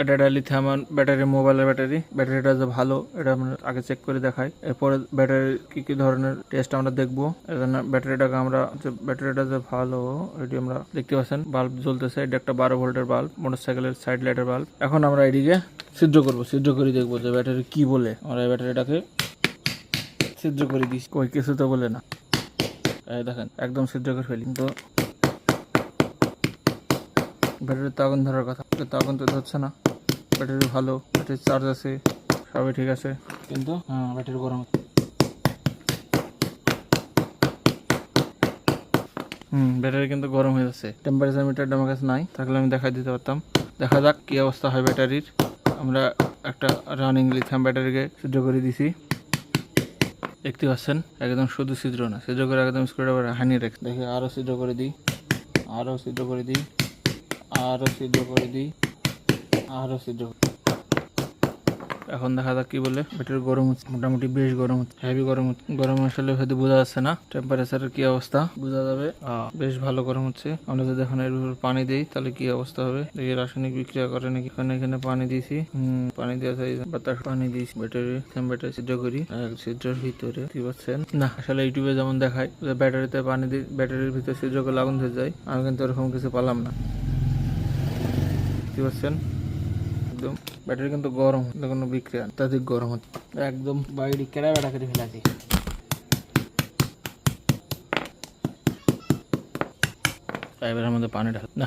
এটা একটা lithium battery মোবাইলের ব্যাটারি। ব্যাটারিটা যে ভালো, এটা আমরা আগে চেক করে দেখাই। এরপরে ব্যাটারির কি কি ধরনের টেস্ট আমরা দেখব। এখানে ব্যাটারিটাকে আমরা যে ব্যাটারিটা যে ভালো, এটি আমরা দেখতে পাচ্ছেন বাল্ব জ্বলতেছে। এটা একটা বারো ভোল্টের বাল্ব মোটরসাইকেলের সাইড লাইটের বাল্ব এখন আমরা এদিকে সিদ্ধ করব সিদ্ধ করে দেখব যে ব্যাটারি কি বলে। আমরা এই ব্যাটারিটাকে সিদ্ধ করে দিই কই কিছু তো বলে না। দেখেন, একদম সিদ্ধ করে ফেলি। তো ব্যাটারি তো আগুন ধরার কথা। কিন্তু আগুন তো ধরছে না। ব্যাটারি ভালো ব্যাটারি চার্জ আছে সবই ঠিক আছে। কিন্তু হ্যাঁ ব্যাটারি গরম হচ্ছে। হুম ব্যাটারি কিন্তু গরম হয়ে যাচ্ছে। টেম্পারেচার মিটারটা আমার কাছে নাই থাকলে আমি দেখাই দিতে পারতাম। দেখা যাক কী অবস্থা হয় ব্যাটারির। আমরা একটা রানিং লিথিয়াম ব্যাটারিকে সিদ্ধ করে দিছি। দেখতে পাচ্ছেন? একদম শুধু ছিদ্র না সিদ্ধ করে একদম স্ক্রুড্রাইভার হানি রেখে দেখি আরও সিদ্ধ করে দিই আরও সিদ্ধ করে দিই। আরও ছিদ্র করে দিই। আরও ছিদ্র এখন দেখা যাক কি বলে। ব্যাটারি গরম হচ্ছে, মোটামুটি বেশ গরম হচ্ছে হেভি গরম হচ্ছে। গরম আসলে হয়তো বোঝা যাচ্ছে না টেম্পারেচারের কি অবস্থা, বোঝা যাবে। বেশ ভালো গরম হচ্ছে। আমরা যদি এখন এর উপর পানি দিই, তাহলে কি অবস্থা হবে? দেখি রাসায়নিক বিক্রিয়া করে নাকি? এখানে এখানে পানি দিয়েছি। হম, পানি দেওয়া যায় বাতাস, পানি দিয়েছি। ব্যাটারি ব্যাটারি সিদ্ধ করি। আর ভিতরে, কি পাচ্ছেন না, আসলে ইউটিউবে যেমন দেখায় ব্যাটারিতে পানি দিই ব্যাটারির ভিতরে সিদ্ধ করে আগুন ধরে যায়। আমি কিন্তু এরকম কিছু পালাম না। বুঝতে পাচ্ছেন? একদম। ব্যাটারি কিন্তু গরম কোনো বিক্রিয়া অত্যাধিক গরম হচ্ছে। একদম বাইরে কেড়া বেড়া করে ফেলাছি এবার আমাদের পানি ঢাল না।